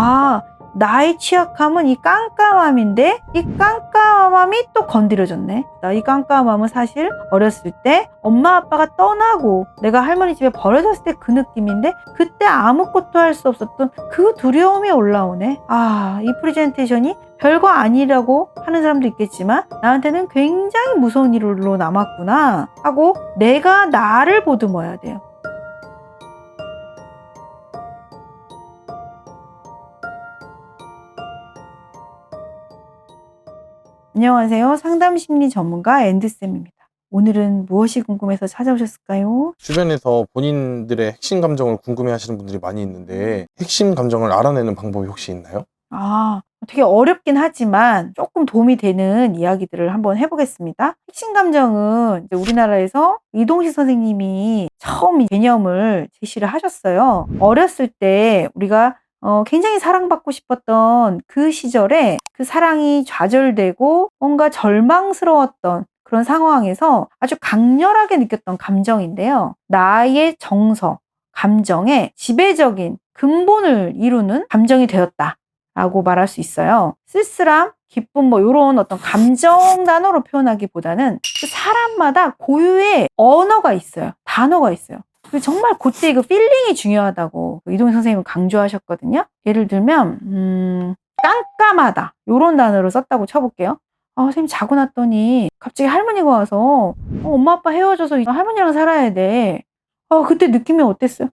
아, 나의 취약함은 이 깜깜함인데 이 깜깜함이 또 건드려졌네. 나 이 깜깜함은 사실 어렸을 때 엄마 아빠가 떠나고 내가 할머니 집에 버려졌을 때 그 느낌인데 그때 아무것도 할 수 없었던 그 두려움이 올라오네. 아, 이 프레젠테이션이 별거 아니라고 하는 사람도 있겠지만 나한테는 굉장히 무서운 일로 남았구나 하고 내가 나를 보듬어야 돼요. 안녕하세요. 상담 심리 전문가 앤드쌤입니다. 오늘은 무엇이 궁금해서 찾아오셨을까요? 주변에서 본인들의 핵심 감정을 궁금해 하시는 분들이 많이 있는데 핵심 감정을 알아내는 방법이 혹시 있나요? 아, 되게 어렵긴 하지만 조금 도움이 되는 이야기들을 한번 해보겠습니다. 핵심 감정은 이제 우리나라에서 이동식 선생님이 처음 이 개념을 제시를 하셨어요. 어렸을 때 우리가 어, 굉장히 사랑받고 싶었던 그 시절에 그 사랑이 좌절되고 뭔가 절망스러웠던 그런 상황에서 아주 강렬하게 느꼈던 감정인데요. 나의 정서, 감정의 지배적인 근본을 이루는 감정이 되었다. 라고 말할 수 있어요. 쓸쓸함, 기쁨, 뭐, 요런 어떤 감정 단어로 표현하기보다는 그 사람마다 고유의 언어가 있어요. 단어가 있어요. 그 정말 그때 그 필링이 중요하다고 이동희 선생님은 강조하셨거든요. 예를 들면, 음, 깜깜하다. 요런 단어를 썼다고 쳐볼게요. 아, 선생님 자고 났더니 갑자기 할머니가 와서 어, 엄마 아빠 헤어져서 할머니랑 살아야 돼. 아, 그때 느낌이 어땠어요?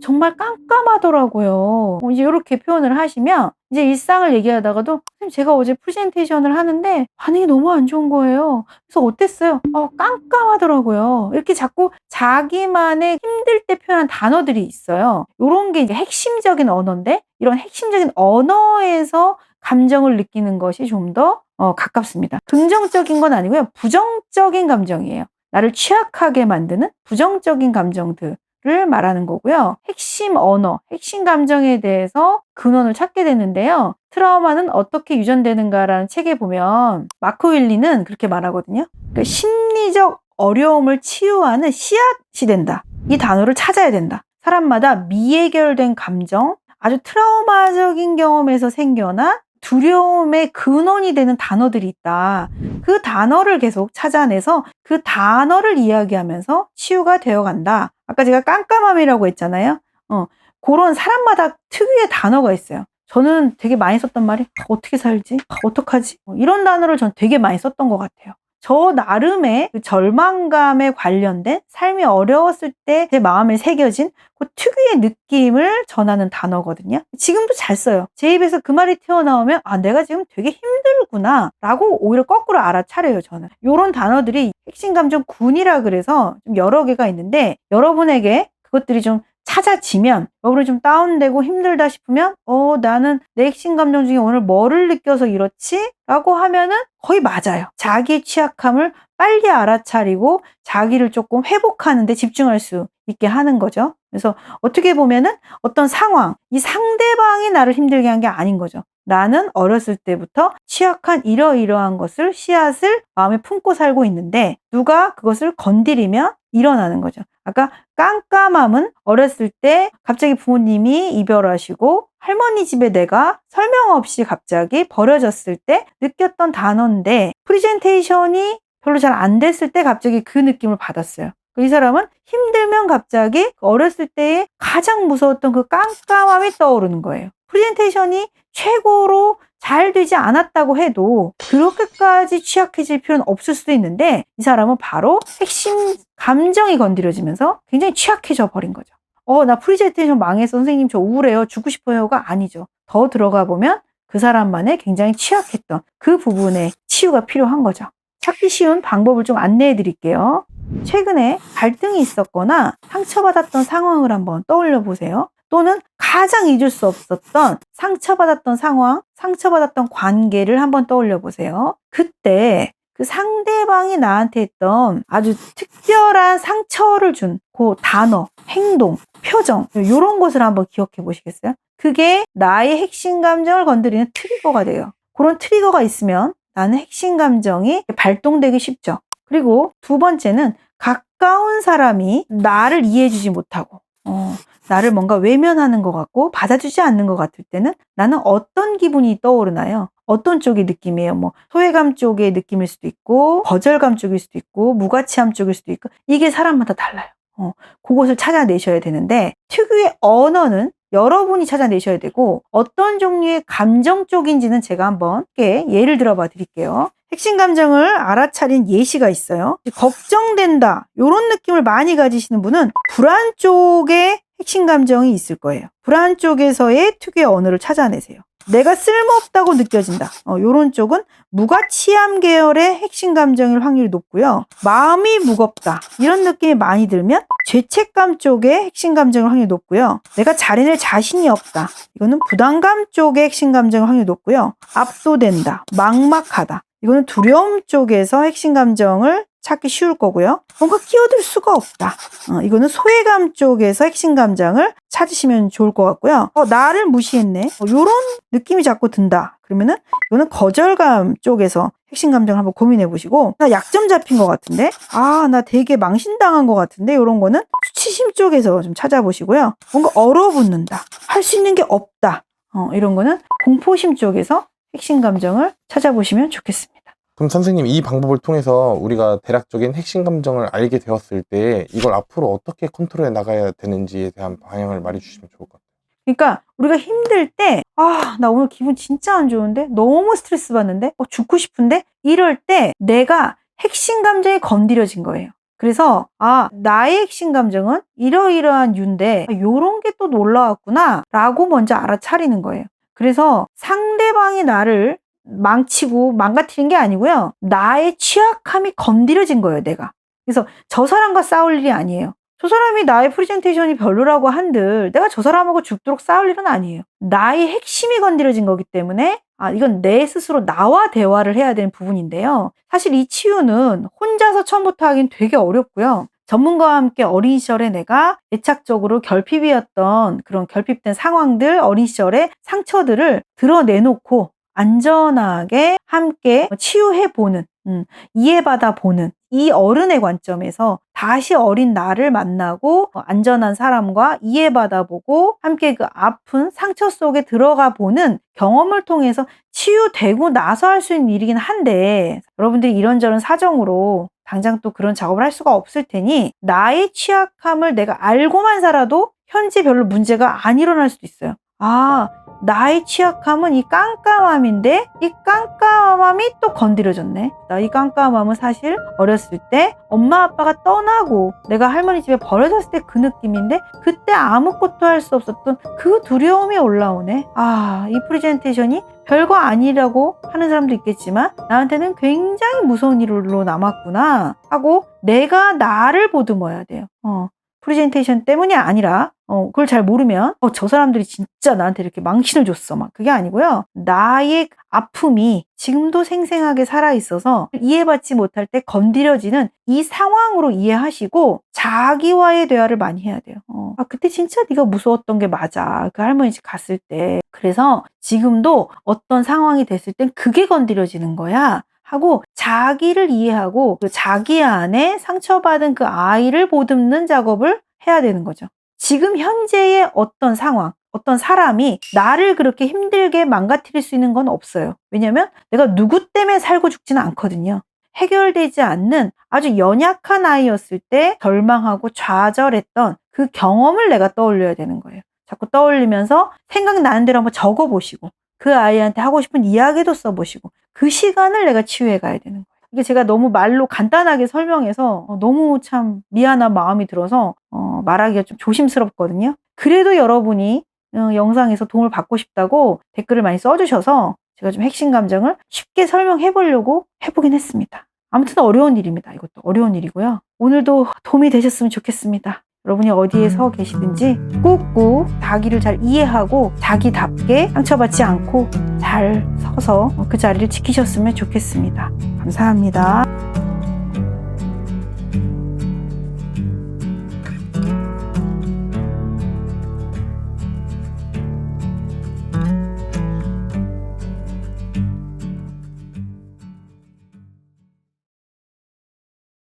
정말 깜깜하더라고요. 어, 이제 이렇게 표현을 하시면 이제 일상을 얘기하다가도 선생님 제가 어제 프레젠테이션을 하는데 반응이 너무 안 좋은 거예요. 그래서 어땠어요? 어, 깜깜하더라고요. 이렇게 자꾸 자기만의 힘들 때 표현한 단어들이 있어요. 이런 게 이제 핵심적인 언어인데 이런 핵심적인 언어에서 감정을 느끼는 것이 좀더 어, 가깝습니다. 긍정적인 건 아니고요. 부정적인 감정이에요. 나를 취약하게 만드는 부정적인 감정들. 를 말하는 거고요. 핵심 언어, 핵심 감정에 대해서 근원을 찾게 되는데요. 트라우마는 어떻게 유전되는가라는 책에 보면 마크 윌리는 그렇게 말하거든요. 그러니까 심리적 어려움을 치유하는 씨앗이 된다. 이 단어를 찾아야 된다. 사람마다 미해결된 감정, 아주 트라우마적인 경험에서 생겨나 두려움의 근원이 되는 단어들이 있다. 그 단어를 계속 찾아내서 그 단어를 이야기하면서 치유가 되어 간다. 아까 제가 깜깜함이라고 했잖아요. 어, 그런 사람마다 특유의 단어가 있어요. 저는 되게 많이 썼던 말이 어떻게 살지? 어떡하지? 어, 이런 단어를 전 되게 많이 썼던 것 같아요. 저 나름의 그 절망감에 관련된 삶이 어려웠을 때 제 마음에 새겨진 그 특유의 느낌을 전하는 단어거든요. 지금도 잘 써요. 제 입에서 그 말이 튀어나오면 아 내가 지금 되게 힘들구나 라고 오히려 거꾸로 알아차려요 저는. 이런 단어들이 핵심 감정 군이라 그래서 좀 여러 개가 있는데 여러분에게 그것들이 좀 찾아지면 여러분이 좀 다운되고 힘들다 싶으면 어 나는 내 핵심 감정 중에 오늘 뭐를 느껴서 이렇지? 라고 하면은 거의 맞아요. 자기의 취약함을 빨리 알아차리고 자기를 조금 회복하는 데 집중할 수 있게 하는 거죠. 그래서 어떻게 보면은 어떤 상황, 이 상대방이 나를 힘들게 한 게 아닌 거죠. 나는 어렸을 때부터 취약한 이러이러한 것을 씨앗을 마음에 품고 살고 있는데 누가 그것을 건드리면 일어나는 거죠. 아까 깜깜함은 어렸을 때 갑자기 부모님이 이별하시고 할머니 집에 내가 설명 없이 갑자기 버려졌을 때 느꼈던 단어인데 프리젠테이션이 별로 잘 안 됐을 때 갑자기 그 느낌을 받았어요. 이 사람은 힘들면 갑자기 어렸을 때의 가장 무서웠던 그 깜깜함이 떠오르는 거예요. 프레젠테이션이 최고로 잘 되지 않았다고 해도 그렇게까지 취약해질 필요는 없을 수도 있는데 이 사람은 바로 핵심 감정이 건드려지면서 굉장히 취약해져 버린 거죠. 어, 나 프리젠테이션 망해서 선생님 저 우울해요. 죽고 싶어요가 아니죠. 더 들어가 보면 그 사람만의 굉장히 취약했던 그 부분에 치유가 필요한 거죠. 찾기 쉬운 방법을 좀 안내해 드릴게요. 최근에 갈등이 있었거나 상처받았던 상황을 한번 떠올려 보세요. 또는 가장 잊을 수 없었던 상처받았던 상황, 상처받았던 관계를 한번 떠올려 보세요. 그때 그 상대방이 나한테 했던 아주 특별한 상처를 준 그 단어, 행동, 표정, 이런 것을 한번 기억해 보시겠어요? 그게 나의 핵심 감정을 건드리는 트리거가 돼요. 그런 트리거가 있으면 나는 핵심 감정이 발동되기 쉽죠. 그리고 두 번째는 가까운 사람이 나를 이해해주지 못하고 어, 나를 뭔가 외면하는 것 같고 받아주지 않는 것 같을 때는 나는 어떤 기분이 떠오르나요? 어떤 쪽의 느낌이에요? 뭐 소외감 쪽의 느낌일 수도 있고 거절감 쪽일 수도 있고 무가치함 쪽일 수도 있고 이게 사람마다 달라요. 어, 그것을 찾아내셔야 되는데 특유의 언어는 여러분이 찾아내셔야 되고 어떤 종류의 감정 쪽인지는 제가 한번 꽤 예를 들어봐 드릴게요. 핵심 감정을 알아차린 예시가 있어요. 걱정된다. 이런 느낌을 많이 가지시는 분은 불안 쪽에 핵심 감정이 있을 거예요. 불안 쪽에서의 특유의 언어를 찾아내세요. 내가 쓸모없다고 느껴진다. 어, 요런 쪽은 무가치함 계열의 핵심 감정일 확률이 높고요. 마음이 무겁다. 이런 느낌이 많이 들면 죄책감 쪽의 핵심 감정일 확률이 높고요. 내가 잘해낼 자신이 없다. 이거는 부담감 쪽의 핵심 감정일 확률이 높고요. 압도된다. 막막하다. 이거는 두려움 쪽에서 핵심 감정을 찾기 쉬울 거고요. 뭔가 끼어들 수가 없다. 어, 이거는 소외감 쪽에서 핵심 감정을 찾으시면 좋을 것 같고요. 어, 나를 무시했네. 어, 요런 느낌이 자꾸 든다. 그러면은 이거는 거절감 쪽에서 핵심 감정을 한번 고민해 보시고 나 약점 잡힌 것 같은데 아 나 되게 망신당한 것 같은데 이런 거는 수치심 쪽에서 좀 찾아보시고요. 뭔가 얼어붙는다. 할 수 있는 게 없다. 어, 이런 거는 공포심 쪽에서 핵심 감정을 찾아보시면 좋겠습니다. 그럼 선생님 이 방법을 통해서 우리가 대략적인 핵심 감정을 알게 되었을 때 이걸 앞으로 어떻게 컨트롤해 나가야 되는지에 대한 방향을 말해주시면 좋을 것 같아요. 그러니까 우리가 힘들 때, 아, 나 오늘 기분 진짜 안 좋은데? 너무 스트레스 받는데? 어, 죽고 싶은데? 이럴 때 내가 핵심 감정이 건드려진 거예요. 그래서, 아, 나의 핵심 감정은 이러이러한 유인데, 아, 요런 게 또 놀라웠구나. 라고 먼저 알아차리는 거예요. 그래서 상대방이 나를 망치고 망가뜨린 게 아니고요. 나의 취약함이 건드려진 거예요, 내가. 그래서 저 사람과 싸울 일이 아니에요. 저 사람이 나의 프레젠테이션이 별로라고 한들 내가 저 사람하고 죽도록 싸울 일은 아니에요. 나의 핵심이 건드려진 거기 때문에 아, 이건 내 스스로 나와 대화를 해야 되는 부분인데요. 사실 이 치유는 혼자서 처음부터 하긴 되게 어렵고요. 전문가와 함께 어린 시절에 내가 애착적으로 결핍이었던 그런 결핍된 상황들, 어린 시절의 상처들을 드러내놓고 안전하게 함께 치유해보는, 음, 이해받아보는 이 어른의 관점에서 다시 어린 나를 만나고 안전한 사람과 이해받아보고 함께 그 아픈 상처 속에 들어가 보는 경험을 통해서 치유되고 나서 할 수 있는 일이긴 한데 여러분들이 이런저런 사정으로 당장 또 그런 작업을 할 수가 없을 테니 나의 취약함을 내가 알고만 살아도 현재 별로 문제가 안 일어날 수도 있어요. 아, 나의 취약함은 이 깜깜함인데 이 깜깜함이 또 건드려졌네. 나이 깜깜함은 사실 어렸을 때 엄마 아빠가 떠나고 내가 할머니 집에 버려졌을 때 그 느낌인데 그때 아무것도 할 수 없었던 그 두려움이 올라오네. 아, 이 프레젠테이션이 별거 아니라고 하는 사람도 있겠지만 나한테는 굉장히 무서운 일로 남았구나 하고 내가 나를 보듬어야 돼요. 어. 프레젠테이션 때문이 아니라 어, 그걸 잘 모르면 어, 저 사람들이 진짜 나한테 이렇게 망신을 줬어. 막 그게 아니고요. 나의 아픔이 지금도 생생하게 살아 있어서 이해받지 못할 때 건드려지는 이 상황으로 이해하시고 자기와의 대화를 많이 해야 돼요. 어, 아 그때 진짜 네가 무서웠던 게 맞아. 그 할머니 집 갔을 때. 그래서 지금도 어떤 상황이 됐을 땐 그게 건드려지는 거야 하고 자기를 이해하고 그 자기 안에 상처받은 그 아이를 보듬는 작업을 해야 되는 거죠. 지금 현재의 어떤 상황, 어떤 사람이 나를 그렇게 힘들게 망가뜨릴 수 있는 건 없어요. 왜냐면 내가 누구 때문에 살고 죽지는 않거든요. 해결되지 않는 아주 연약한 아이였을 때 절망하고 좌절했던 그 경험을 내가 떠올려야 되는 거예요. 자꾸 떠올리면서 생각나는 대로 한번 적어보시고 그 아이한테 하고 싶은 이야기도 써보시고 그 시간을 내가 치유해 가야 되는 거예요. 이게 제가 너무 말로 간단하게 설명해서 어, 너무 참 미안한 마음이 들어서 어, 말하기가 좀 조심스럽거든요. 그래도 여러분이 어, 영상에서 도움을 받고 싶다고 댓글을 많이 써주셔서 제가 좀 핵심 감정을 쉽게 설명해 보려고 해보긴 했습니다. 아무튼 어려운 일입니다. 이것도 어려운 일이고요. 오늘도 도움이 되셨으면 좋겠습니다. 여러분이 어디에 서 계시든지 꾹꾹 자기를 잘 이해하고 자기답게 상처받지 않고 잘 서서 그 자리를 지키셨으면 좋겠습니다. 감사합니다.